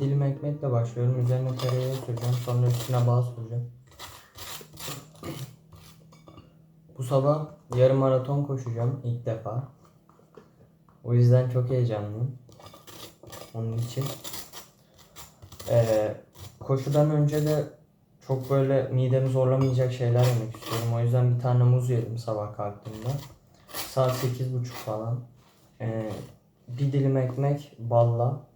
Bir dilim ekmekle başlıyorum. Üzerine tereyağı süreceğim. Sonra üstüne bal süreceğim. Bu sabah yarım maraton koşacağım ilk defa. O yüzden çok heyecanlıyım. Onun için. Ee, koşudan önce de çok böyle midemi zorlamayacak şeyler yemek istiyorum. O yüzden bir tane muz yedim sabah kalktığımda. Saat 8.30 falan. Ee, bir dilim ekmek balla.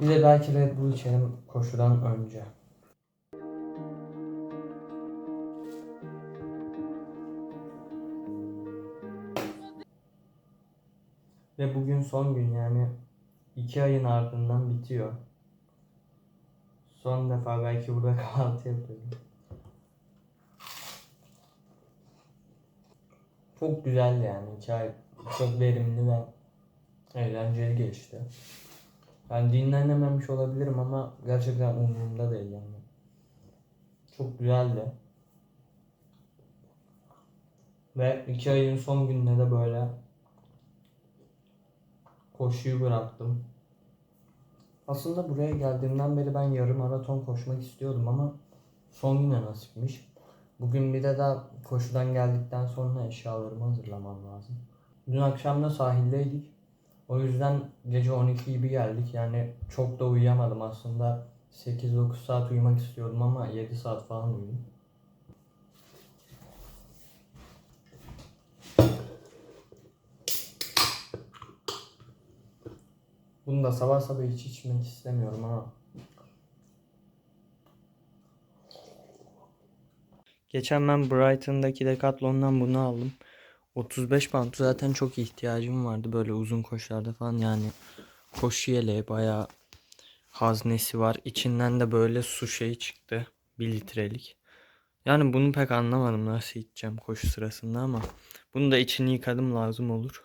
Bir de belki Red Bull içerim koşudan önce. Ve bugün son gün yani iki ayın ardından bitiyor. Son defa belki burada kahvaltı yapıyorum. Çok güzeldi yani iki ay. Çok verimli ve eğlenceli geçti. Ben dinlenememiş olabilirim ama gerçekten umurumda değil yani. Çok güzeldi. Ve iki ayın son gününde de böyle koşuyu bıraktım. Aslında buraya geldiğimden beri ben yarım maraton koşmak istiyordum ama son güne nasipmiş. Bugün bir de daha koşudan geldikten sonra eşyalarımı hazırlamam lazım. Dün akşam da sahildeydik. O yüzden gece 12 gibi geldik. Yani çok da uyuyamadım aslında. 8-9 saat uyumak istiyordum ama 7 saat falan uyudum. Bunu da sabah sabah hiç içmek istemiyorum ama. Geçen ben Brighton'daki Decathlon'dan bunu aldım. 35 pound zaten çok ihtiyacım vardı böyle uzun koşularda falan yani koşu yeleği bayağı haznesi var. İçinden de böyle su şeyi çıktı. 1 litrelik. Yani bunu pek anlamadım nasıl içeceğim koşu sırasında ama bunu da içini yıkadım lazım olur.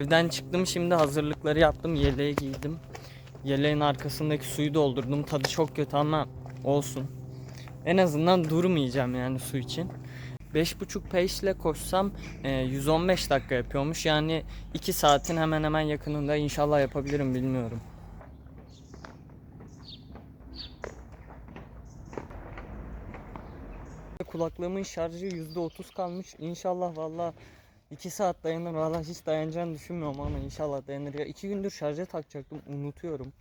Evden çıktım şimdi hazırlıkları yaptım. Yeleği giydim. Yeleğin arkasındaki suyu doldurdum. Tadı çok kötü ama olsun. En azından durmayacağım yani su için. 5.5 pace ile koşsam e, 115 dakika yapıyormuş. Yani 2 saatin hemen hemen yakınında inşallah yapabilirim bilmiyorum. Kulaklığımın şarjı %30 kalmış. İnşallah valla 2 saat dayanır. Valla hiç dayanacağını düşünmüyorum ama inşallah dayanır. Ya 2 gündür şarja takacaktım. Unutuyorum.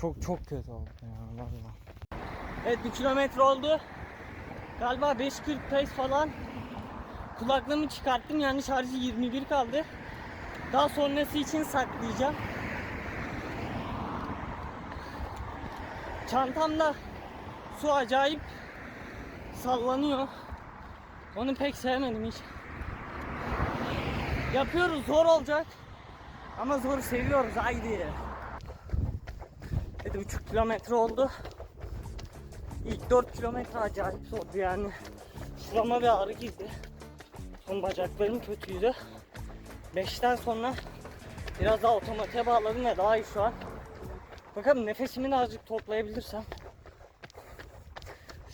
Çok çok kötü oldu ya valla. Evet 1 kilometre oldu. Galiba 5.40 pace falan. Kulaklığımı çıkarttım yani şarjı 21 kaldı. Daha sonrası için saklayacağım. Çantamda su acayip sallanıyor. Onu pek sevmedim hiç. Yapıyoruz zor olacak. Ama zoru seviyoruz haydi. 7,5 kilometre oldu. İlk 4 kilometre acayip zordu yani. Şurama bir ağrı girdi. Son bacaklarım kötüydü. 5'ten sonra biraz daha otomatiğe bağladım ve daha iyi şu an. Bakalım nefesimi de azıcık toplayabilirsem.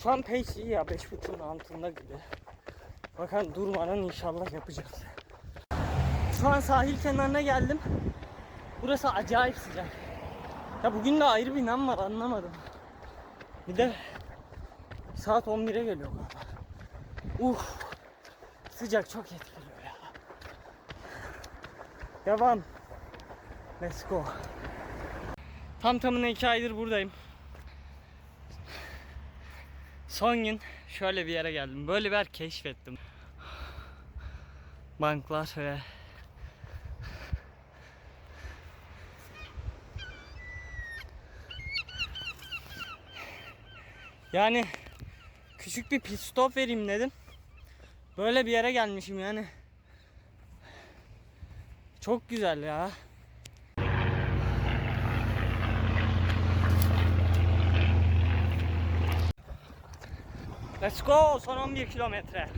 Şu an pace iyi ya 5.5'un altında gibi. Bakalım durmadan inşallah yapacağız. Şu an sahil kenarına geldim. Burası acayip sıcak. Ya bugün de ayrı bir nam var anlamadım. Bir de saat 11'e geliyor galiba. Uf. Sıcak çok etkiliyor ya. Devam. Let's go. Tam tamına iki aydır buradayım. Son gün şöyle bir yere geldim. Böyle bir yer keşfettim. Banklar ve Yani küçük bir pit stop vereyim dedim. Böyle bir yere gelmişim yani. Çok güzel ya. Let's go. Son 11 kilometre.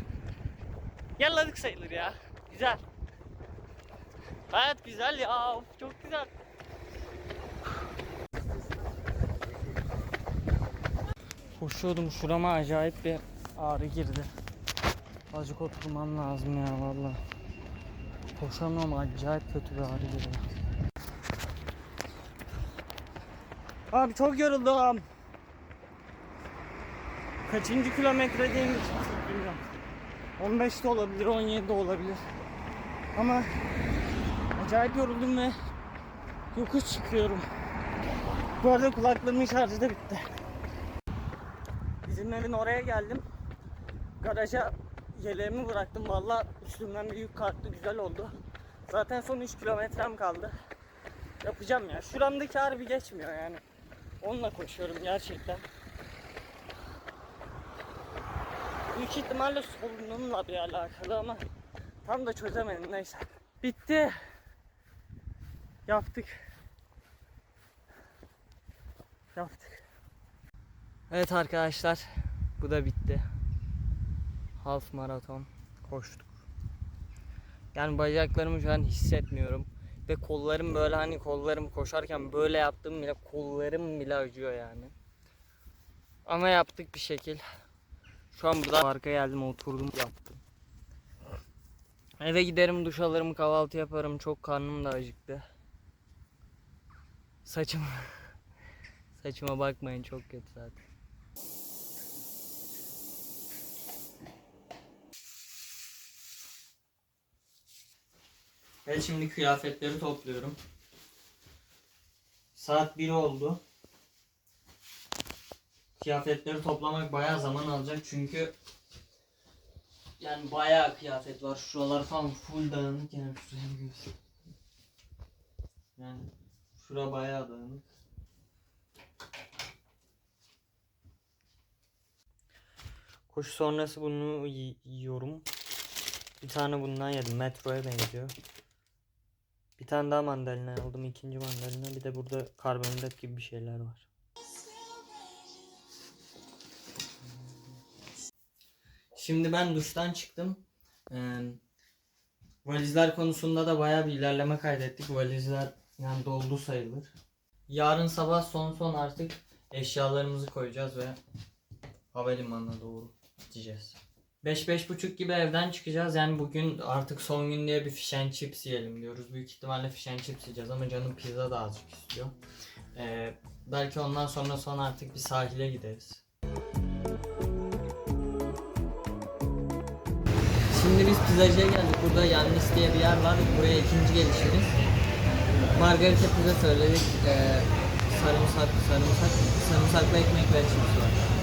Yarıladık sayılır ya. Güzel. Hayat güzel ya. Of, çok güzel. Koşuyordum şurama acayip bir ağrı girdi. Azıcık oturmam lazım ya valla. Koşamıyorum acayip kötü bir ağrı girdi. Abi çok yoruldum. Kaçıncı kilometredeyim hiç bilmiyorum. 15 de olabilir, 17 de olabilir. Ama acayip yoruldum ve yokuş çıkıyorum. Bu arada kulaklığımın şarjı da bitti. Bizim evin oraya geldim. Garaja yeleğimi bıraktım. Valla üstümden bir yük kalktı. Güzel oldu. Zaten son 3 kilometrem kaldı. Yapacağım ya. Şuramdaki harbi geçmiyor yani. Onunla koşuyorum gerçekten. Büyük ihtimalle solunumla bir alakalı ama tam da çözemedim neyse. Bitti. Yaptık. Yaptık. Evet arkadaşlar bu da bitti. Half maraton koştuk. Yani bacaklarımı şu an hissetmiyorum. Ve kollarım böyle hani kollarım koşarken böyle yaptığım bile kollarım bile acıyor yani. Ama yaptık bir şekil. Şu an burada parka geldim oturdum yaptım. Eve giderim duş alırım kahvaltı yaparım çok karnım da acıktı. Saçım Saçıma bakmayın çok kötü zaten. Ben şimdi kıyafetleri topluyorum. Saat 1 oldu. Kıyafetleri toplamak bayağı zaman alacak çünkü yani bayağı kıyafet var. Şuralar falan full dağınık yani şuraya göster. Yani şura bayağı dağınık. Koşu sonrası bunu yi- yiyorum. Bir tane bundan yedim. Metroya benziyor. Bir tane daha mandalina aldım. ikinci mandalina. Bir de burada karbonhidrat gibi bir şeyler var. Şimdi ben duştan çıktım. Ee, valizler konusunda da bayağı bir ilerleme kaydettik. Valizler yani doldu sayılır. Yarın sabah son son artık eşyalarımızı koyacağız ve havalimanına doğru gideceğiz. 5-5.30 gibi evden çıkacağız. Yani bugün artık son gün diye bir fish and chips yiyelim diyoruz. Büyük ihtimalle fish and chips yiyeceğiz ama canım pizza da azıcık istiyor. Ee, belki ondan sonra son artık bir sahile gideriz. Şimdi biz pizzacıya geldik. Burada Yannis diye bir yer var. Buraya ikinci gelişimiz. Margarita pizza söyledik. Ee, sarımsak, sarımsak, sarımsaklı ekmek ve chips var.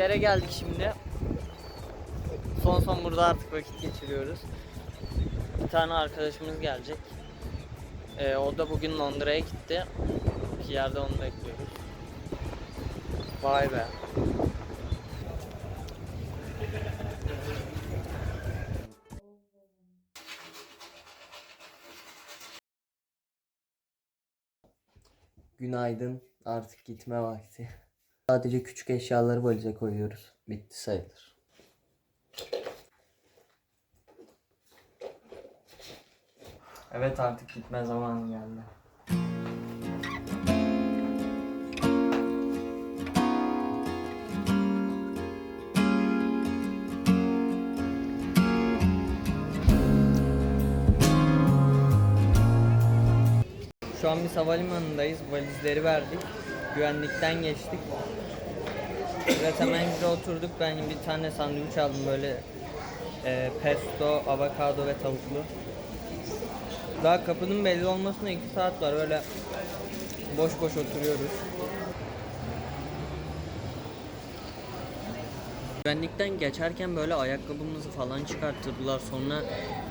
Yere geldik şimdi. Son son burada artık vakit geçiriyoruz. Bir tane arkadaşımız gelecek. Ee, o da bugün Londra'ya gitti. Bir yerde onu bekliyoruz. Vay be. Günaydın. Artık gitme vakti. Sadece küçük eşyaları valize koyuyoruz. Bitti sayılır. Evet artık gitme zamanı geldi. Şu an biz havalimanındayız. Valizleri verdik. Güvenlikten geçtik. Evet hemen bir oturduk. Ben bir tane sandviç aldım böyle e, pesto, avokado ve tavuklu. Daha kapının belli olmasına 2 saat var. Öyle boş boş oturuyoruz. Güvenlikten geçerken böyle ayakkabımızı falan çıkarttırdılar. Sonra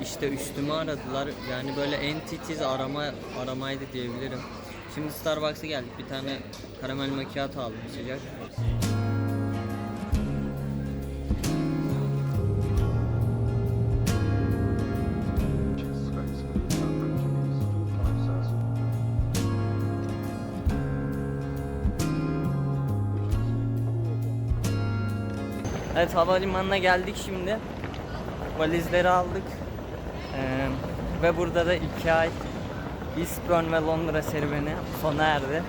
işte üstümü aradılar. Yani böyle en titiz arama aramaydı diyebilirim. Şimdi Starbucks'a geldik. Bir tane karamel macchiato aldım sıcak. Evet havalimanına geldik şimdi. Valizleri aldık. Ee, ve burada da iki ay Eastbourne ve Londra serüveni sona erdi.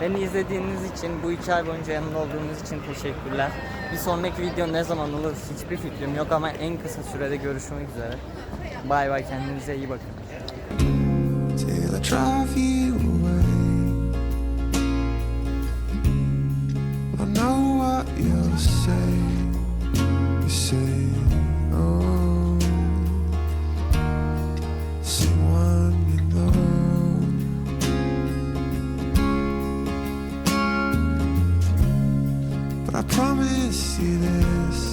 Beni izlediğiniz için, bu iki ay boyunca yanımda olduğunuz için teşekkürler. Bir sonraki video ne zaman olur hiçbir fikrim yok ama en kısa sürede görüşmek üzere. Bay bay kendinize iyi bakın. you say. Say, oh, someone you know. But I promise you this.